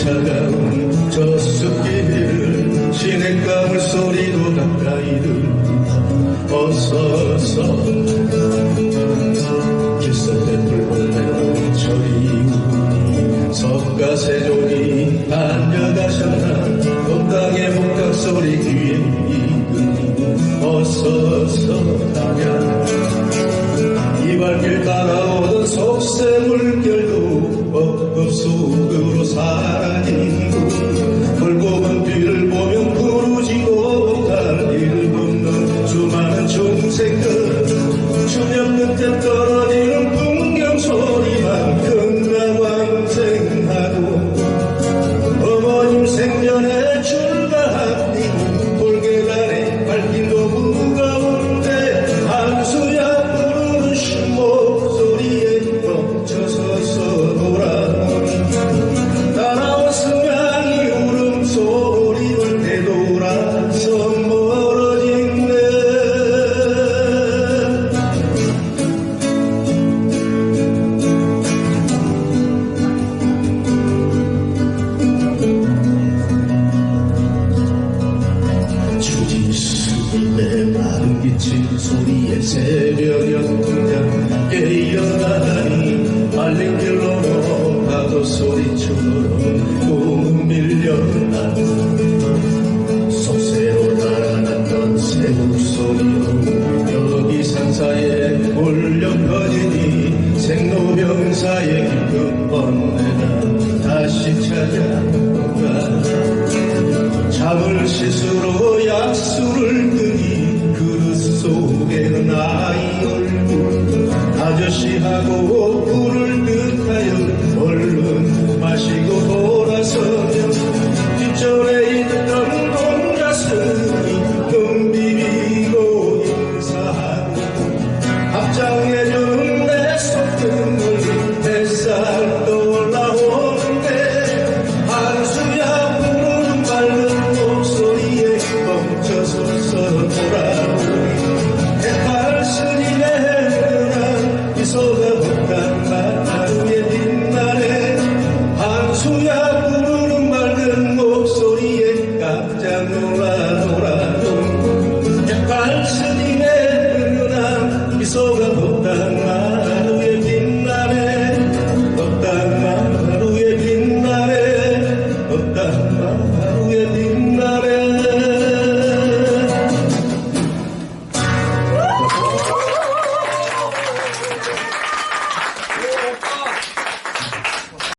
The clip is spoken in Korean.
차가운 저 숲길을 시냇가물 소리도 가까이 들린다 어서 어서 길석에 불벌레로 저리 석가세종이 안녕가셨나? 법당의 복각 소리 귀에 이으니 어서 어서 가냐 이 발길 따라오던 속세 물결도 엇급 속으로 사 마른 기침 소리에 새벽 연통장 깨어나니 알림길 넘어 파도 소리처럼 꿈 밀려나. 속세로 달아났던 새우 소리로 여기 산사에 울려 퍼지니 생로병사의 깊은 번뇌가 다시 찾아온다 잠을 실수로 약수를 끄 아저씨하고 불을 끄 will